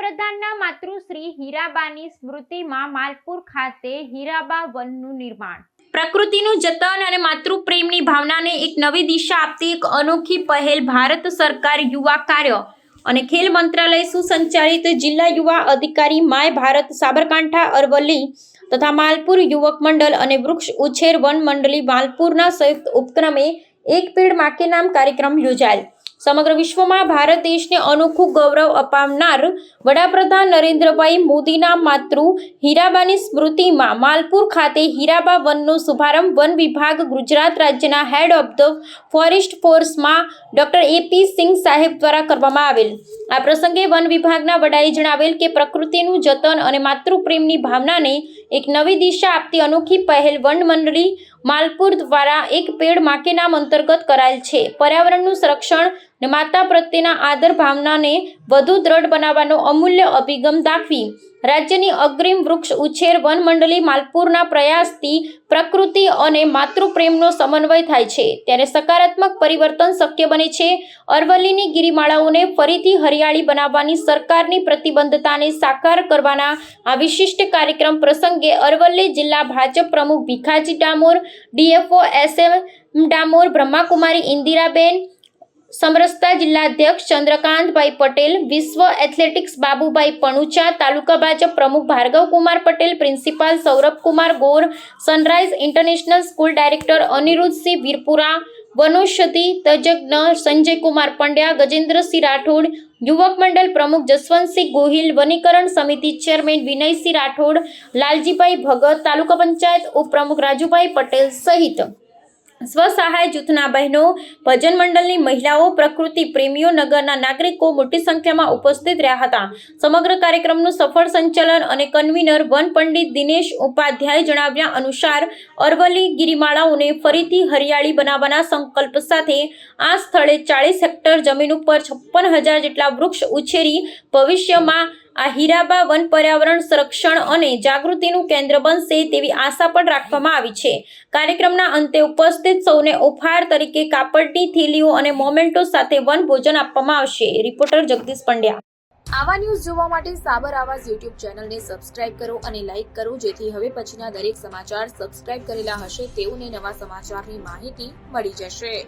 માતૃશ્રી હીરાબાની સ્મૃતિમાં માલપુર ખાતે હીરાબા વનનું નિર્માણ. પ્રકૃતિનું જતન અને માતૃપ્રેમની ભાવનાને એક નવી દિશા આપતી એક અનોખી પહેલ ભારત સરકાર યુવા કાર્ય અને ખેલ મંત્રાલય સુસંચાલિત જિલ્લા યુવા અધિકારી માય ભારત સાબરકાંઠા અરવલ્લી તથા માલપુર યુવક મંડળ અને વૃક્ષ ઉછેર વન મંડળી માલપુરના સંયુક્ત ઉપક્રમે એક પેડ માકે નામ કાર્યક્રમ યોજાયેલ સમગ્ર વિશ્વમાં ભારત દેશને અનોખું ગૌરવ અપાવનાર વડાપ્રધાન નરેન્દ્રભાઈ મોદીના માતૃ હીરાબાની સ્મૃતિમાં માલપુર ખાતે હીરાબા વનનો શુભારંભ વન વિભાગ ગુજરાત રાજ્યના હેડ ઓફ ધ ફોરેસ્ટ ફોર્સમાં ડોક્ટર એપી સિંહ સાહેબ દ્વારા કરવામાં આવેલ. આ પ્રસંગે વન વિભાગના વડાએ જણાવેલ કે પ્રકૃતિનું જતન અને માતૃપ્રેમની ભાવનાને એક નવી દિશા આપતી અનોખી પહેલ વન મંડળી માલપુર દ્વારા એક પેડ માકે નામ અંતર્ગત કરાયેલ છે. પર્યાવરણનું સંરક્ષણ અને માતા પ્રત્યેના આદર ભાવનાને વધુ દ્રઢ બનાવવાનો અમૂલ્ય અભિગમ દાખવી. રાજ્યની અગ્રીમ વૃક્ષ ઉછેર વન મંડળી માલપુરના પ્રયાસથી પ્રકૃતિ અને માતૃપ્રેમનો સમન્વય થાય છે. ત્યારે સકારાત્મક પરિવર્તન શક્ય બને છે. અરવલ્લીની ગિરિમાળાઓને ફરીથી હરિયાળી બનાવવાની સરકારની પ્રતિબદ્ધતાને સાકાર કરવાના આ વિશિષ્ટ કાર્યક્રમ પ્રસંગે અરવલ્લી જિલ્લા ભાજપ પ્રમુખ ભીખાજી ડામોર, ડીએફઓ એસએમ ડામોર, બ્રહ્માકુમારી ઇન્દિરાબેન સમરસતા જિલ્લાધ્યક્ષ ચંદ્રકાંતભાઈ પટેલ, વિશ્વ એથ્લેટિક્સ બાબુભાઈ પણુચા, તાલુકા ભાજપ પ્રમુખ Bhargavkumar Patel, principal Saurabhkumar Gor, sunrise international school director Aniruddhsinh Virpura, વનૌષધિ તજજ્ઞ સંજયકુમાર પંડ્યા, ગજેન્દ્રસિંહ રાઠોડ, યુવક મંડળ પ્રમુખ જસવંતસિંહ ગોહિલ, વનીકરણ સમિતિ ચેરમેન વિનયસિંહ રાઠોડ, લાલજીભાઈ ભગત, તાલુકા પંચાયત ઉપપ્રમુખ રાજુભાઈ પટેલ સહિત સ્વસહાય જૂથના બહેનો, ભજન મંડળની મહિલાઓ, પ્રકૃતિ પ્રેમીઓ નગરના નાગરિકો મોટી સંખ્યામાં ઉપસ્થિત રહ્યા હતા. સમગ્ર કાર્યક્રમનું સફળ સંચાલન અને કન્વીનર વન પંડિત દિનેશ ઉપાધ્યાય જણાવ્યા અનુસાર, અરવલ્લી ગિરિમાળાઓને ફરીથી હરિયાળી બનાવવાના સંકલ્પ સાથે આ સ્થળે ચાળીસ હેક્ટર જમીન ઉપર છપ્પન હજાર જેટલા વૃક્ષ ઉછેરી ભવિષ્યમાં આ હીરાબા વન પર્યાવરણ સંરક્ષણ અને જાગૃતિનું કેન્દ્ર બનશે તેવી આશા પણ રાખવામાં આવી છે. કાર્યક્રમના અંતે ઉપસ્થિત સૌને ઉપહાર તરીકે કાપડની થેલીઓ અને મોમેન્ટો સાથે વન ભોજન આપવામાં આવશે. રિપોર્ટર જગદીશ પંડ્યા. આવા ન્યૂઝ જોવા માટે સાબર આવાજ યુટ્યુબ ચેનલને સબસ્ક્રાઇબ કરો અને લાઇક કરો, જેથી હવે પછીના દરેક સમાચાર સબસ્ક્રાઇબ કરેલા હશે તેઓને નવા સમાચારની માહિતી મળી જશે.